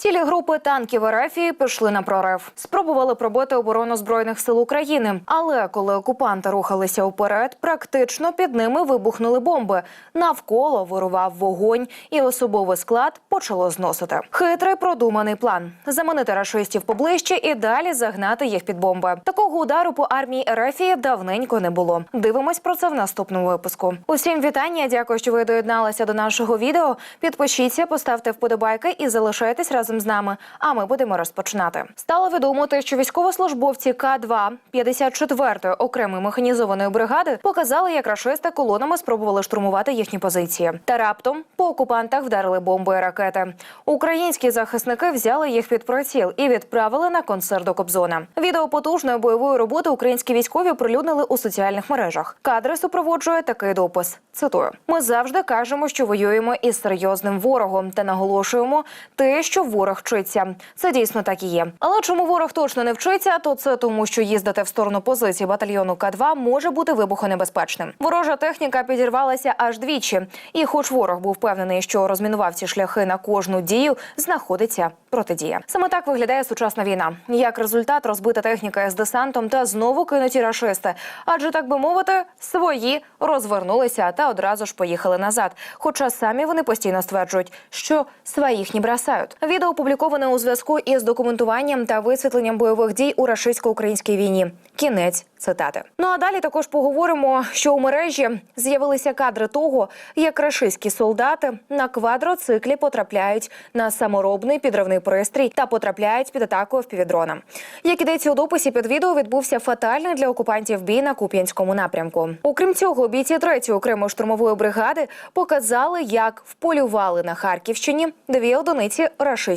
Цілі групи танків РФ пішли на прорив. Спробували пробити оборону збройних сил України. Але коли окупанти рухалися вперед, практично під ними вибухнули бомби. Навколо вирував вогонь, і особовий склад почало зносити. Хитрий продуманий план: заманити рашистів поближче і далі загнати їх під бомби. Такого удару по армії РФ давненько не було. Дивимось про це в наступному випуску. Усім вітання. Дякую, що ви доєдналися до нашого відео. Підпишіться, поставте вподобайки і залишайтесь разом з нами. А ми будемо розпочинати. Стало відомо те, що військовослужбовці К-2 54-ї окремої механізованої бригади показали, як рашисти колонами спробували штурмувати їхні позиції. Та раптом по окупантах вдарили бомби і ракети. Українські захисники взяли їх під приціл і відправили на концерт до Кобзона. Відео потужної бойової роботи українські військові оприлюднили у соціальних мережах. Кадри супроводжує такий допис. Цитую: ми завжди кажемо, що воюємо із серйозним ворогом, та наголошуємо те, що ворог вчиться. Це дійсно так і є. Але чому ворог точно не вчиться, то це тому, що їздити в сторону позиції батальйону К-2 може бути вибухонебезпечним. Ворожа техніка підірвалася аж двічі. І, хоч ворог був впевнений, що розмінував ці шляхи на кожну дію, знаходиться протидія. Саме так виглядає сучасна війна. Як результат, розбита техніка з десантом та знову кинуті рашисти. Адже так би мовити, свої розвернулися та одразу ж поїхали назад. Хоча самі вони постійно стверджують, що своїх не бросають. Відео опубліковане у зв'язку із документуванням та висвітленням бойових дій у рашистсько-українській війні. Кінець цитати. Ну а далі також поговоримо, що у мережі з'явилися кадри того, як рашистські солдати на квадроциклі потрапляють на саморобний підривний пристрій та потрапляють під атаку впівдрона. Як ідеться у дописі під відео, відбувся фатальний для окупантів бій на Куп'янському напрямку. Окрім цього, бійці третьої окремої штурмової бригади показали, як вполювали на Харківщині дві одиниці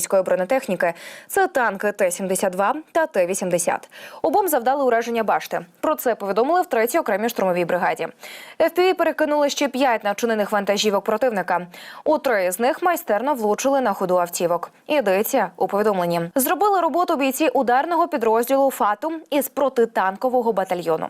рашистської бронетехніки. Це танки Т-72 та Т-80. Обом завдали ураження башти. Про це повідомили в третій окремій штурмовій бригаді. ФПІ перекинули ще п'ять начинених вантажівок противника. У три з них майстерно влучили на ходу автівок. Йдеться у повідомленні. Зробили роботу бійці ударного підрозділу ФАТу із протитанкового батальйону.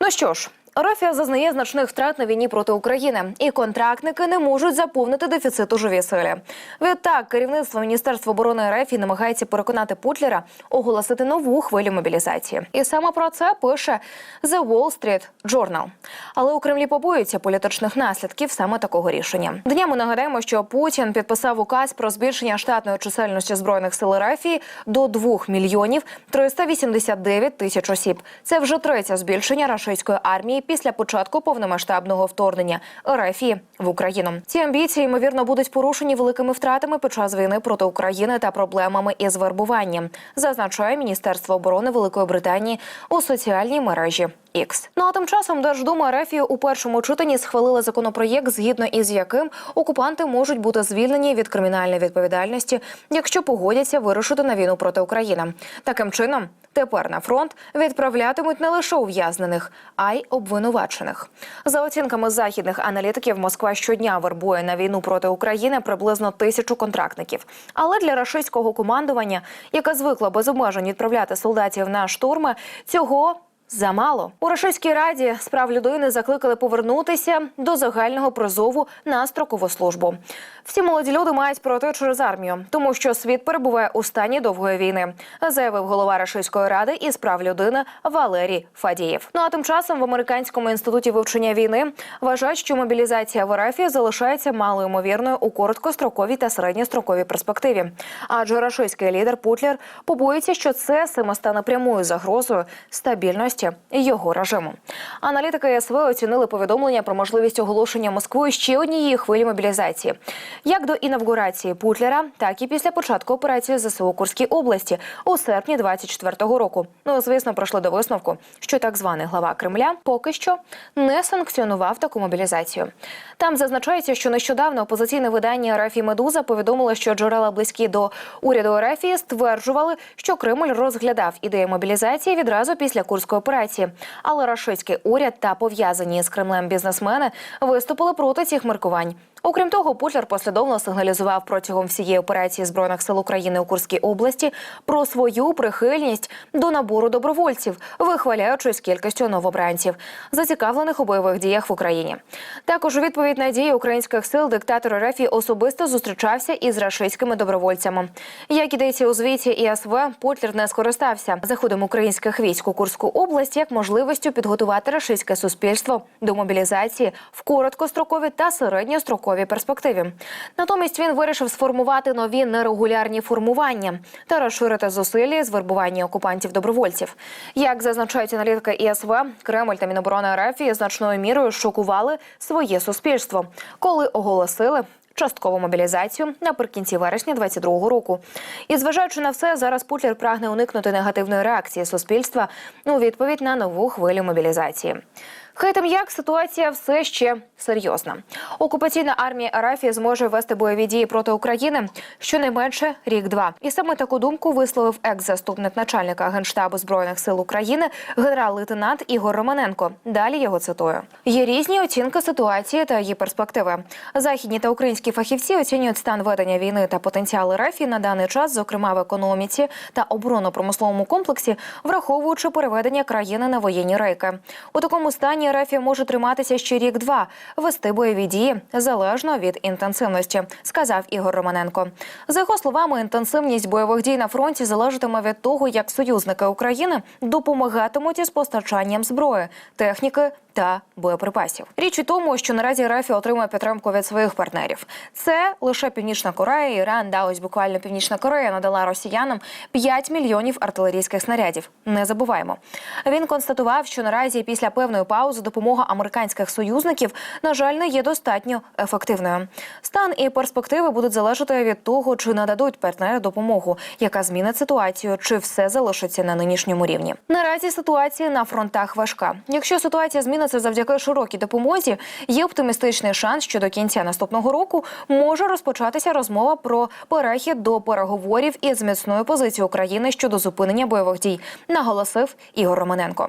Ну що ж. Рафія зазнає значних втрат на війні проти України, і контрактники не можуть заповнити дефіцит у живій силі. Відтак, керівництво Міністерства оборони РФ намагається переконати Путлера оголосити нову хвилю мобілізації. І саме про це пише The Wall Street Journal. Але у Кремлі побоюються політичних наслідків саме такого рішення. Днями нагадаємо, що Путін підписав указ про збільшення штатної чисельності збройних сил РФ до 2 мільйонів 389 тисяч осіб. Це вже третє збільшення рашистської армії після початку повномасштабного вторгнення РФ в Україну. Ці амбіції ймовірно будуть порушені великими втратами під час війни проти України та проблемами із вербуванням, зазначає Міністерство оборони Великої Британії у соціальній мережі. X. Ну а тим часом Держдума РФ у першому читанні схвалила законопроєкт, згідно із яким окупанти можуть бути звільнені від кримінальної відповідальності, якщо погодяться вирушити на війну проти України. Таким чином, тепер на фронт відправлятимуть не лише ув'язнених, а й обвинувачених. За оцінками західних аналітиків, Москва щодня вербує на війну проти України приблизно тисячу контрактників. Але для рашистського командування, яке звикло без обмежень відправляти солдатів на штурми, цього Замало у Рашистській раді справ людини закликали повернутися до загального призову на строкову службу. Всі молоді люди мають пройти через армію, тому що світ перебуває у стані довгої війни, заявив голова Рашистської ради із прав людини Валерій Фадієв. Ну а тим часом в американському інституті вивчення війни вважають, що мобілізація в РФ залишається малоймовірною у короткостроковій та середньостроковій перспективі. Адже рашистський лідер Путлер побоюється, що це саме стане прямою загрозою стабільності його режиму. Аналітики СВ оцінили повідомлення про можливість оголошення Москвою ще однієї хвилі мобілізації, як до інавгурації Путлера, так і після початку операції ЗСУ Курській області у серпні 24-го року. Ну звісно, прийшли до висновку, що так званий глава Кремля поки що не санкціонував таку мобілізацію. Там зазначається, що нещодавно опозиційне видання РФ Медуза повідомило, що джерела близькі до уряду РФ стверджували, що Кремль розглядав ідею мобілізації відразу після курської операції. Але рашистський уряд та пов'язані з Кремлем бізнесмени виступили проти цих міркувань. Окрім того, Путлер послідовно сигналізував протягом всієї операції збройних сил України у Курській області про свою прихильність до набору добровольців, вихваляючись кількістю новобранців, зацікавлених у бойових діях в Україні. Також у відповідь на дії українських сил диктатор Рефі особисто зустрічався із рашистськими добровольцями. Як ідеться у звіті ІСВ, Путлер не скористався заходом українських військ у Курську область як можливістю підготувати рашистське суспільство до мобілізації в короткостроковій та середньостроковій перспективі. Натомість він вирішив сформувати нові нерегулярні формування та розширити зусилля з вербування окупантів добровольців. Як зазначають аналітики ІСВ, Кремль та Міноборони РФ значною мірою шокували своє суспільство, коли оголосили. Часткову мобілізацію наприкінці вересня 22-го року. І зважаючи на все, зараз Путлер прагне уникнути негативної реакції суспільства у відповідь на нову хвилю мобілізації. Хай там як ситуація все ще серйозна. Окупаційна армія Арафії зможе вести бойові дії проти України щонайменше рік-два. І саме таку думку висловив екс-заступник начальника генштабу збройних сил України генерал-лейтенант Ігор Романенко. Далі його цитую: є різні оцінки ситуації та її перспективи. Західні та українські фахівці оцінюють стан ведення війни та потенціал РФ на даний час, зокрема в економіці та оборонно-промисловому комплексі, враховуючи переведення країни на воєнні рейки. У такому стані РФ може триматися ще рік-два, вести бойові дії залежно від інтенсивності, сказав Ігор Романенко. За його словами, інтенсивність бойових дій на фронті залежатиме від того, як союзники України допомагатимуть із постачанням зброї, техніки та боєприпасів. Річ у тому, що наразі Рафі отримує підтримку від своїх партнерів. Це лише Північна Корея, Іран, да ось буквально Північна Корея надала росіянам 5 мільйонів артилерійських снарядів. Не забуваємо. Він констатував, що наразі після певної паузи допомога американських союзників, на жаль, не є достатньо ефективною. Стан і перспективи будуть залежати від того, чи нададуть партнери допомогу, яка змінить ситуацію, чи все залишиться на нинішньому рівні. Наразі ситуація на фронтах важка. Якщо ситуація зміниться завдяки широкій допомозі, є оптимістичний шанс, що до кінця наступного року може розпочатися розмова про перехід до переговорів із міцною позицією України щодо зупинення бойових дій, наголосив Ігор Романенко.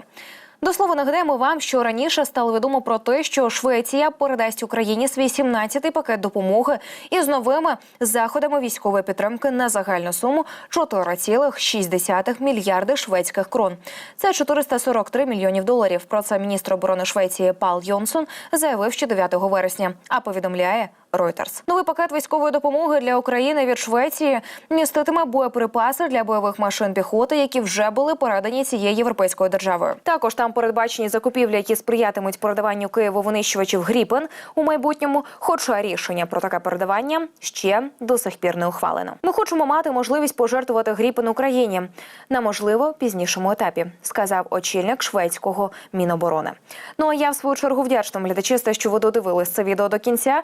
До слова нагадаємо вам, що раніше стало відомо про те, що Швеція передасть Україні свій 17-й пакет допомоги із новими заходами військової підтримки на загальну суму 4,6 мільярди шведських крон. Це 443 мільйонів доларів. Про це міністр оборони Швеції Пал Йонсон заявив ще 9 вересня. А повідомляє Reuters. Новий пакет військової допомоги для України від Швеції міститиме боєприпаси для бойових машин піхоти, які вже були передані цією європейською державою. Також там передбачені закупівлі, які сприятимуть передаванню Києву винищувачів Гріпен у майбутньому. Хоча рішення про таке передавання ще до сих пір не ухвалено. Ми хочемо мати можливість пожертвувати Гріпен Україні на можливо пізнішому етапі, сказав очільник шведського міноборони. Ну а я в свою чергу вдячна глядачі, що ви додивились це відео до кінця.